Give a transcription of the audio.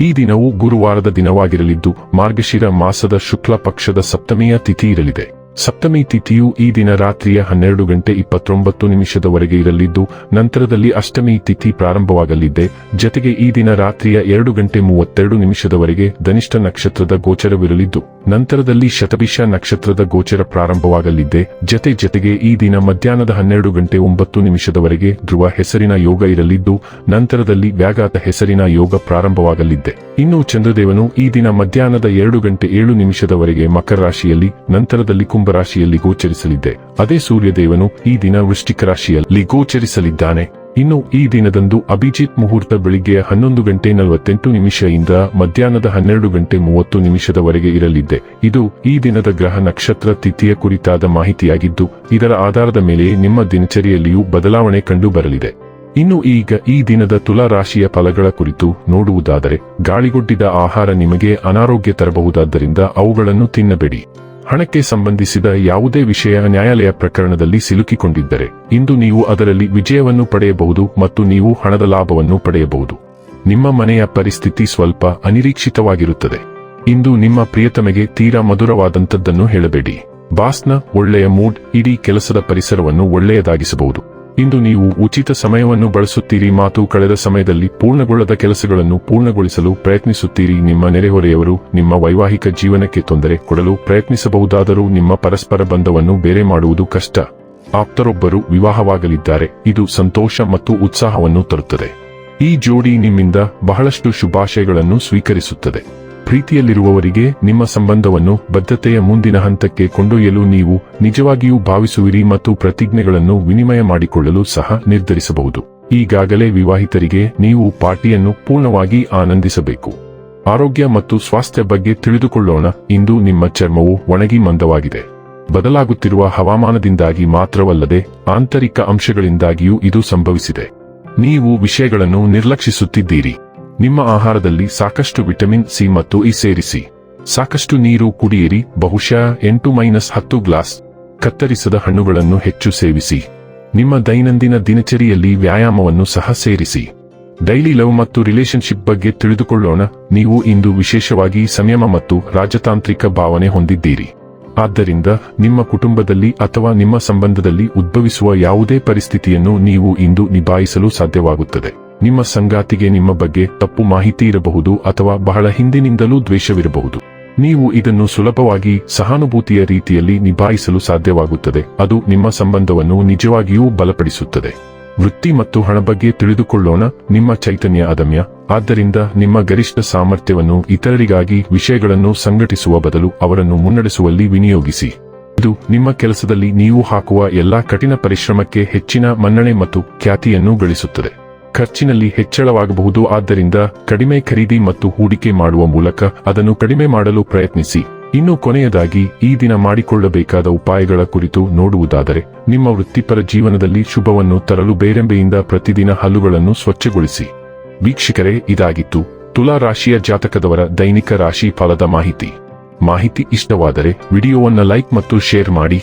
ಈ ದಿನವು ಗುರುವಾರದ ದಿನವಾಗಿರಲಿದ್ದು ಮಾರ್ಗಶಿರ ಮಾಸದ ಶುಕ್ಲ ಪಕ್ಷದ ಸಪ್ತಮಿಯ ತಿಥಿ ಇರಲಿದೆ. ಸಪ್ತಮಿ ತಿಥಿಯು ಈ ದಿನ ರಾತ್ರಿಯ ಹನ್ನೆರಡು ಗಂಟೆ ಇಪ್ಪತ್ತೊಂಬತ್ತು ನಿಮಿಷದವರೆಗೆ ಇರಲಿದ್ದು, ನಂತರದಲ್ಲಿ ಅಷ್ಟಮಿ ತಿಥಿ ಪ್ರಾರಂಭವಾಗಲಿದೆ. ಜತೆಗೆ ಈ ದಿನ ರಾತ್ರಿಯ ಎರಡು ಗಂಟೆ ಮೂವತ್ತೆರಡು ನಿಮಿಷದವರೆಗೆ ಧನಿಷ್ಠ ನಕ್ಷತ್ರದ ಗೋಚರವಿರಲಿದ್ದು, ನಂತರದಲ್ಲಿ ಶತಭಿಷ ನಕ್ಷತ್ರದ ಗೋಚರ ಪ್ರಾರಂಭವಾಗಲಿದೆ. ಜತೆ ಜತೆಗೆ ಈ ದಿನ ಮಧ್ಯಾಹ್ನದ ಹನ್ನೆರಡು ಗಂಟೆ ಒಂಬತ್ತು ನಿಮಿಷದವರೆಗೆ ಧ್ರುವ ಹೆಸರಿನ ಯೋಗ ಇರಲಿದ್ದು, ನಂತರದಲ್ಲಿ ವ್ಯಾಘಾತ ಹೆಸರಿನ ಯೋಗ ಪ್ರಾರಂಭವಾಗಲಿದೆ. ಇನ್ನು ಚಂದ್ರದೇವನು ಈ ದಿನ ಮಧ್ಯಾಹ್ನದ ಎರಡು ಗಂಟೆ ಏಳು ನಿಮಿಷದವರೆಗೆ ಮಕರ ರಾಶಿಯಲ್ಲಿ, ನಂತರದಲ್ಲಿ ಕುಂಭರಾಶಿಯಲ್ಲಿ ಗೋಚರಿಸಲಿದೆ ಅದೇ ಸೂರ್ಯದೇವನು ಈ ದಿನ ವೃಶ್ಚಿಕ ರಾಶಿಯಲ್ಲಿ ಗೋಚರಿಸಲಿದ್ದಾನೆ. ಇನ್ನು ಈ ದಿನದಂದು ಅಭಿಜಿತ್ ಮುಹೂರ್ತ ಬೆಳಿಗ್ಗೆ ಹನ್ನೊಂದು ಗಂಟೆ ನಲವತ್ತೆಂಟು ನಿಮಿಷದಿಂದ ಮಧ್ಯಾಹ್ನದ ಹನ್ನೆರಡು ಗಂಟೆ ಮೂವತ್ತು ನಿಮಿಷದವರೆಗೆ ಇರಲಿದ್ದೆ. ಇದು ಈ ದಿನದ ಗ್ರಹ ನಕ್ಷತ್ರ ತಿಥಿಯ ಕುರಿತಾದ ಮಾಹಿತಿಯಾಗಿದ್ದು, ಇದರ ಆಧಾರದ ಮೇಲೆ ನಿಮ್ಮ ದಿನಚರಿಯಲ್ಲಿಯೂ ಬದಲಾವಣೆ ಕಂಡು ಬರಲಿದೆ ಇನ್ನು ಈಗ ಈ ದಿನದ ತುಲಾ ರಾಶಿಯ ಫಲಗಳ ಕುರಿತು ನೋಡುವುದಾದರೆ, ಗಾಳಿಗೊಡ್ಡಿದ ಆಹಾರ ನಿಮಗೆ ಅನಾರೋಗ್ಯ ತರಬಹುದಾದ್ದರಿಂದ ಅವುಗಳನ್ನು ತಿನ್ನಬೇಡಿ. ಹಣಕ್ಕೆ ಸಂಬಂಧಿಸಿದ ಯಾವುದೇ ವಿಷಯ ನ್ಯಾಯಾಲಯ ಪ್ರಕರಣದಲ್ಲಿ ಸಿಲುಕಿಕೊಂಡಿದ್ದರೆ, ಇಂದು ನೀವು ಅದರಲ್ಲಿ ವಿಜಯವನ್ನು ಪಡೆಯಬಹುದು ಮತ್ತು ನೀವು ಹಣದ ಲಾಭವನ್ನು ಪಡೆಯಬಹುದು. ನಿಮ್ಮ ಮನೆಯ ಪರಿಸ್ಥಿತಿ ಸ್ವಲ್ಪ ಅನಿರೀಕ್ಷಿತವಾಗಿರುತ್ತದೆ. ಇಂದು ನಿಮ್ಮ ಪ್ರಿಯತಮೆಗೆ ತೀರಾ ಮಧುರವಾದಂಥದ್ದನ್ನು ಹೇಳಬೇಡಿ. ಬಾಸ್ನ ಒಳ್ಳೆಯ ಮೂಡ್, ಇಡೀ ಕೆಲಸದ ಪರಿಸರವನ್ನು ಒಳ್ಳೆಯದಾಗಿಸಬಹುದು. ಇಂದು ನೀವು ಉಚಿತ ಸಮಯವನ್ನು ಬಳಸುತ್ತೀರಿ ಮಾತು ಕಳೆದ ಸಮಯದಲ್ಲಿ ಪೂರ್ಣಗೊಳ್ಳದ ಕೆಲಸಗಳನ್ನು ಪೂರ್ಣಗೊಳಿಸಲು ಪ್ರಯತ್ನಿಸುತ್ತೀರಿ. ನಿಮ್ಮ ನೆರೆಹೊರೆಯವರು ನಿಮ್ಮ ವೈವಾಹಿಕ ಜೀವನಕ್ಕೆ ತೊಂದರೆ ಕೊಡಲು ಪ್ರಯತ್ನಿಸಬಹುದಾದರೂ ನಿಮ್ಮ ಪರಸ್ಪರ ಬಂಧವನ್ನು ಬೇರೆ ಮಾಡುವುದು ಕಷ್ಟ. ಆಪ್ತರೊಬ್ಬರು ವಿವಾಹವಾಗಲಿದ್ದಾರೆ. ಇದು ಸಂತೋಷ ಮತ್ತು ಉತ್ಸಾಹವನ್ನು ತರುತ್ತದೆ. ಈ ಜೋಡಿ ನಿಮ್ಮಿಂದ ಬಹಳಷ್ಟು ಶುಭಾಶಯಗಳನ್ನು ಸ್ವೀಕರಿಸುತ್ತದೆ. ಪ್ರೀತಿಯಲ್ಲಿರುವವರಿಗೆ ನಿಮ್ಮ ಸಂಬಂಧವನ್ನು ಬದ್ಧತೆಯ ಮುಂದಿನ ಹಂತಕ್ಕೆ ಕೊಂಡೊಯ್ಯಲು ನೀವು ನಿಜವಾಗಿಯೂ ಭಾವಿಸುವಿರಿ ಮತ್ತು ಪ್ರತಿಜ್ಞೆಗಳನ್ನು ವಿನಿಮಯ ಮಾಡಿಕೊಳ್ಳಲು ಸಹ ನಿರ್ಧರಿಸಬಹುದು. ಈಗಾಗಲೇ ವಿವಾಹಿತರಿಗೆ ನೀವು ಪಾರ್ಟಿಯನ್ನು ಪೂರ್ಣವಾಗಿ ಆನಂದಿಸಬೇಕು. ಆರೋಗ್ಯ ಮತ್ತು ಸ್ವಾಸ್ಥ್ಯ ಬಗ್ಗೆ ತಿಳಿದುಕೊಳ್ಳೋಣ. ಇಂದು ನಿಮ್ಮ ಚರ್ಮವು ಒಣಗಿ ಮಂದವಾಗಿದೆ. ಬದಲಾಗುತ್ತಿರುವ ಹವಾಮಾನದಿಂದಾಗಿ ಮಾತ್ರವಲ್ಲದೆ ಆಂತರಿಕ ಅಂಶಗಳಿಂದಾಗಿಯೂ ಇದು ಸಂಭವಿಸಿದೆ. ನೀವು ವಿಷಯಗಳನ್ನು ನಿರ್ಲಕ್ಷಿಸುತ್ತಿದ್ದೀರಿ. ನಿಮ್ಮ ಆಹಾರದಲ್ಲಿ ಸಾಕಷ್ಟು ವಿಟಮಿನ್ ಸಿ ಮತ್ತು ಇ ಸೇರಿಸಿ. ಸಾಕಷ್ಟು ನೀರು ಕುಡಿಯಿರಿ, ಬಹುಶಃ ಎಂಟು ಮೈನಸ್ ಹತ್ತು ಗ್ಲಾಸ್ ಕತ್ತರಿಸದ ಹಣ್ಣುಗಳನ್ನು ಹೆಚ್ಚು ಸೇವಿಸಿ. ನಿಮ್ಮ ದೈನಂದಿನ ದಿನಚರಿಯಲ್ಲಿ ವ್ಯಾಯಾಮವನ್ನು ಸಹ ಸೇರಿಸಿ. ಡೈಲಿ ಲವ್ ಮತ್ತು ರಿಲೇಶನ್ಶಿಪ್ ಬಗ್ಗೆ ತಿಳಿದುಕೊಳ್ಳೋಣ, ನೀವು ಇಂದು ವಿಶೇಷವಾಗಿ ಸಂಯಮ ಮತ್ತು ರಾಜತಾಂತ್ರಿಕ ಭಾವನೆ ಹೊಂದಿದ್ದೀರಿ. ಆದ್ದರಿಂದ ನಿಮ್ಮ ಕುಟುಂಬದಲ್ಲಿ ಅಥವಾ ನಿಮ್ಮ ಸಂಬಂಧದಲ್ಲಿ ಉದ್ಭವಿಸುವ ಯಾವುದೇ ಪರಿಸ್ಥಿತಿಯನ್ನು ನೀವು ಇಂದು ನಿಭಾಯಿಸಲು ಸಾಧ್ಯವಾಗುತ್ತದೆ. ನಿಮ್ಮ ಸಂಗಾತಿಗೆ ನಿಮ್ಮ ಬಗ್ಗೆ ತಪ್ಪು ಮಾಹಿತಿ ಇರಬಹುದು ಅಥವಾ ಬಹಳ ಹಿಂದಿನಿಂದಲೂ ದ್ವೇಷವಿರಬಹುದು. ನೀವು ಇದನ್ನು ಸುಲಭವಾಗಿ ಸಹಾನುಭೂತಿಯ ರೀತಿಯಲ್ಲಿ ನಿಭಾಯಿಸಲು ಸಾಧ್ಯವಾಗುತ್ತದೆ. ಅದು ನಿಮ್ಮ ಸಂಬಂಧವನ್ನು ನಿಜವಾಗಿಯೂ ಬಲಪಡಿಸುತ್ತದೆ. ವೃತ್ತಿ ಮತ್ತು ಹಣ ಬಗ್ಗೆ ತಿಳಿದುಕೊಳ್ಳೋಣ. ನಿಮ್ಮ ಚೈತನ್ಯ ಅದಮ್ಯ. ಆದ್ದರಿಂದ ನಿಮ್ಮ ಗರಿಷ್ಠ ಸಾಮರ್ಥ್ಯವನ್ನು ಇತರರಿಗಾಗಿ ವಿಷಯಗಳನ್ನು ಸಂಘಟಿಸುವ ಬದಲು ಅವರನ್ನು ಮುನ್ನಡೆಸುವಲ್ಲಿ ವಿನಿಯೋಗಿಸಿ. ಇದು ನಿಮ್ಮ ಕೆಲಸದಲ್ಲಿ ನೀವು ಹಾಕುವ ಎಲ್ಲಾ ಕಠಿಣ ಪರಿಶ್ರಮಕ್ಕೆ ಹೆಚ್ಚಿನ ಮನ್ನಣೆ ಮತ್ತು ಖ್ಯಾತಿಯನ್ನು ಗಳಿಸುತ್ತದೆ. ಖರ್ಚಿನಲ್ಲಿ ಹೆಚ್ಚಳವಾಗಬಹುದು. ಆದ್ದರಿಂದ ಕಡಿಮೆ ಖರೀದಿ ಮತ್ತು ಹೂಡಿಕೆ ಮಾಡುವ ಮೂಲಕ ಅದನ್ನು ಕಡಿಮೆ ಮಾಡಲು ಪ್ರಯತ್ನಿಸಿ. ಇನ್ನು ಕೊನೆಯದಾಗಿ, ಈ ದಿನ ಮಾಡಿಕೊಳ್ಳಬೇಕಾದ ಉಪಾಯಗಳ ಕುರಿತು ನೋಡುವುದಾದರೆ, ನಿಮ್ಮ ವೃತ್ತಿಪರ ಜೀವನದಲ್ಲಿ ಶುಭವನ್ನು ತರಲು ಬೇರೆಂಬೆಯಿಂದ ಪ್ರತಿದಿನ ಹಲ್ಲುಗಳನ್ನು ಸ್ವಚ್ಛಗೊಳಿಸಿ. ವೀಕ್ಷಕರೇ, ಇದಾಗಿತ್ತು ತುಲಾ ರಾಶಿಯ ಜಾತಕದವರ ದೈನಿಕ ರಾಶಿ ಫಲದ ಮಾಹಿತಿ. ಮಾಹಿತಿ ಇಷ್ಟವಾದರೆ, ವಿಡಿಯೋವನ್ನು ಲೈಕ್ ಮತ್ತು ಶೇರ್ ಮಾಡಿ.